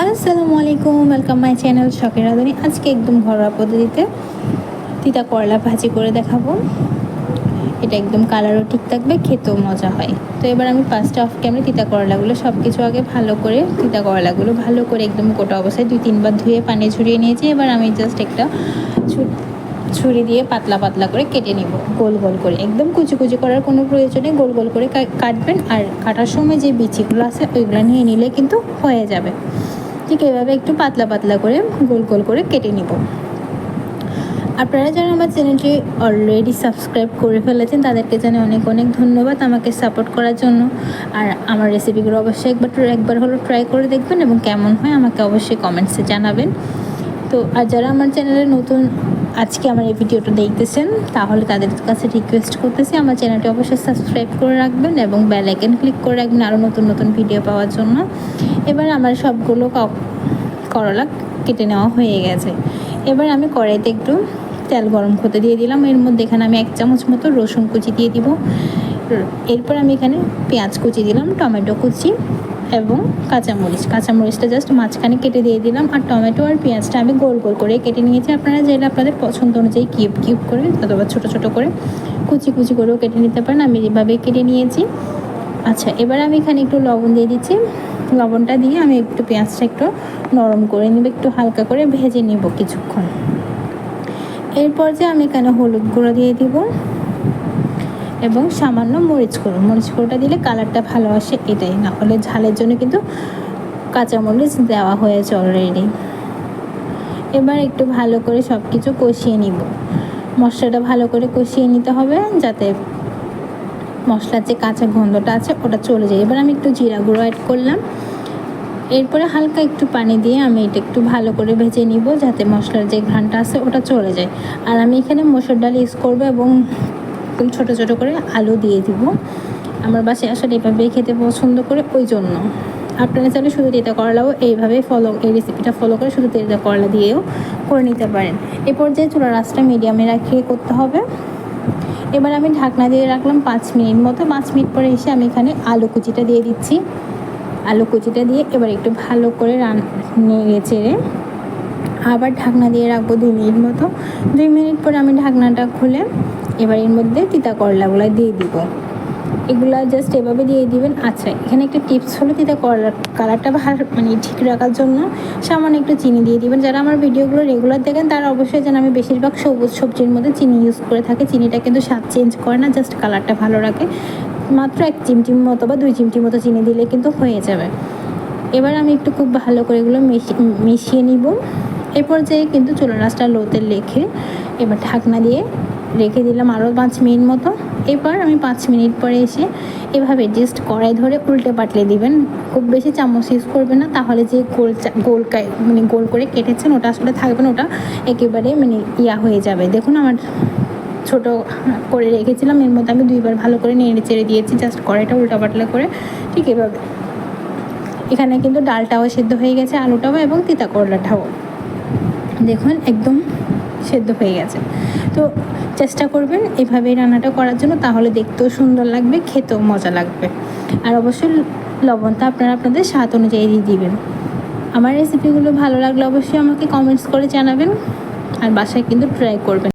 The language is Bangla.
আসসালামু আলাইকুম ওয়েলকাম মাই চ্যানেল শখের রাধুনি আজকে একদম ঘরোয়া পদ্ধতিতে তিতা করলা ভাজি করে দেখাবো। এটা একদম কালারও ঠিক থাকবে, খেতেও মজা হয়। তো এবার আমি ফার্স্টে অফ ক্যামেরা তিতা করলাগুলো সব কিছু আগে ভালো করে, তিতা করলাগুলো ভালো করে একদম গোটা অবস্থায় দুই তিনবার ধুয়ে পানি ঝরিয়ে নিয়েছি। এবার আমি জাস্ট একটা ছুরি দিয়ে পাতলা পাতলা করে কেটে নিব, গোল গোল করে। একদম কুচি কুচি করার কোনো প্রয়োজনে গোল গোল করে কাটবেন। আর কাটার সময় যে বিচিগুলো আছে, ওইগুলো নিয়ে নিলে কিন্তু হয়ে যাবে। ঠিক এভাবে একটু পাতলা পাতলা করে গোল গোল করে কেটে নিব। আপনারা যারা আমার চ্যানেলটি অলরেডি সাবস্ক্রাইব করে ফেলেছেন, তাদেরকে জানে অনেক অনেক ধন্যবাদ আমাকে সাপোর্ট করার জন্য। আর আমার রেসিপিগুলো অবশ্যই একবার একবার হলো ট্রাই করে দেখবেন এবং কেমন হয় আমাকে অবশ্যই কমেন্টসে জানাবেন। তো আর যারা আমার চ্যানেলে নতুন আজকে আমার এই ভিডিওটা দেখতেছেন, তাহলে তাদের কাছে রিকোয়েস্ট করতেছি, আমার চ্যানেলটি অবশ্যই সাবস্ক্রাইব করে রাখবেন এবং বেল আইকন ক্লিক করে রাখবেন আরও নতুন নতুন ভিডিও পাওয়ার জন্য। এবার আমার সবগুলো করলা কেটে নেওয়া হয়ে গেছে। এবার আমি কড়াইতে একটু তেল গরম করতে দিয়ে দিলাম। এর মধ্যে এখানে আমি এক চামচ মতো রসুন কুচি দিয়ে দিব। এরপর আমি এখানে পেঁয়াজ কুচি দিলাম, টমেটো কুচি। এবং কাঁচামরিচ। কাঁচামরিচটা জাস্ট মাঝখানে কেটে দিয়ে দিলাম আর টমেটো আর পেঁয়াজটা আমি গোল গোল করে কেটে নিয়েছি। আপনারা যেটা আপনাদের পছন্দ অনুযায়ী কিউব কিউব করে অথবা ছোটো ছোটো করে কুচি কুচি করেও কেটে নিতে পারেন। আমি এভাবে কেটে নিয়েছি। আচ্ছা এবার আমি এখানে একটু লবণ দিয়ে দিচ্ছি। লবণটা দিয়ে আমি একটু পেঁয়াজটা একটু নরম করে নিব, একটু হালকা করে ভেজে নিব কিছুক্ষণ। এরপর যে আমি এখানে হলুদ গুঁড়ো দিয়ে দিব। এবং সামান্য মরিচ গুঁড়ো। মরিচ গুঁড়োটা দিলে কালারটা ভালো আসে এটাই। না হলে ঝালের জন্য কিন্তু কাঁচা মরিচ দেওয়া হয়েছে অলরেডি এবার একটু ভালো করে সব কিছু কষিয়ে নিব। মশলাটা ভালো করে কষিয়ে নিতে হবে যাতে মশলার যে কাঁচা গন্ধটা আছে ওটা চলে যায়। এবার আমি একটু জিরা গুঁড়ো অ্যাড করলাম। এরপরে হালকা একটু পানি দিয়ে আমি এটা একটু ভালো করে ভেজে নিব যাতে মশলার যে ঘ্রাণটা আছে ওটা চলে যায়। আর আমি এখানে মসুর ডাল ইউজ করব এবং একদম ছোটো ছোটো করে আলু দিয়ে দিব। আমার বাসায় আসলে এভাবেই খেতে পছন্দ করে, ওই জন্য। আপনারা চাইলে শুধু তেতা করলাও এইভাবে ফলো এই রেসিপিটা ফলো করে শুধু তেতা করলা দিয়েও করে নিতে পারেন। এ পর্যায়ে চুলা রাসটা মিডিয়ামে রাখিয়ে করতে হবে। এবার আমি ঢাকনা দিয়ে রাখলাম পাঁচ মিনিট মতো। পাঁচ মিনিট পরে এসে আমি এখানে আলু কুচিটা দিয়ে দিচ্ছি। আলু কুচিটা দিয়ে এবার একটু ভালো করে রান, নেড়ে চেড়ে আবার ঢাকনা দিয়ে রাখব দুই মিনিট মতো। দুই মিনিট পরে আমি ঢাকনাটা খুলে এবার এর মধ্যে তিতা করলাগুলো দিয়ে দিব। এগুলা জাস্ট এভাবে দিয়ে দিবেন। আচ্ছা এখানে একটা টিপস হলো তিতা কালারটা ভালো মানে ঠিক রাখার জন্য সামান্য একটু চিনি দিয়ে দিবেন। যারা আমার ভিডিওগুলো রেগুলার দেখেন, তারা অবশ্যই যেন আমি বেশিরভাগ সবুজ সবজির মধ্যে চিনি ইউজ করে থাকি। চিনিটা কিন্তু স্বাদ চেঞ্জ করে না জাস্ট কালারটা ভালো রাখে। মাত্র এক চিমটিম মতো বা দুই চিমটি মতো চিনি দিলে কিন্তু হয়ে যাবে। এবার আমি একটু খুব ভালো করে এগুলো মিশি- মিশিয়ে নিব। এরপর পর্যায়ে কিন্তু চুলা রাসটা লোতে লেখে এবার ঢাকনা দিয়ে রেখে দিলাম আরও পাঁচ মিনিট মতো। এবার আমি পাঁচ মিনিট পরে এসে এভাবে জাস্ট কড়াই ধরে উল্টে পাটলে দিবেন। খুব বেশি চামচ ইউজ করবেন না, তাহলে যে গোল গোল মানে গোল করে কেটেছেন, ওটা আসলে থাকবে না, ওটা একেবারে মানে ইয়া হয়ে যাবে। দেখুন আমার ছোট করে রেখেছিলাম, এর মধ্যে আমি দুইবার ভালো করে নেড়ে চেড়ে দিয়েছি জাস্ট কড়াইটা উল্টা পাতলা করে। ঠিক এভাবে। এখানে কিন্তু ডালটাও সেদ্ধ হয়ে গেছে, আলুটাও এবং তিতা করলাটাও। দেখুন, একদম সেদ্ধ হয়ে গেছে। তো চেষ্টা করবেন এভাবে রান্নাটা করার জন্য, তাহলে দেখতেও সুন্দর লাগবে, খেতেও মজা লাগবে। আর অবশ্যই লবণটা আপনারা আপনাদের স্বাদ অনুযায়ী দিয়ে দিবেন। আমার রেসিপিগুলো ভালো লাগলে অবশ্যই আমাকে কমেন্টস করে জানাবেন, আর বাসায় কিন্তু ট্রাই করবেন।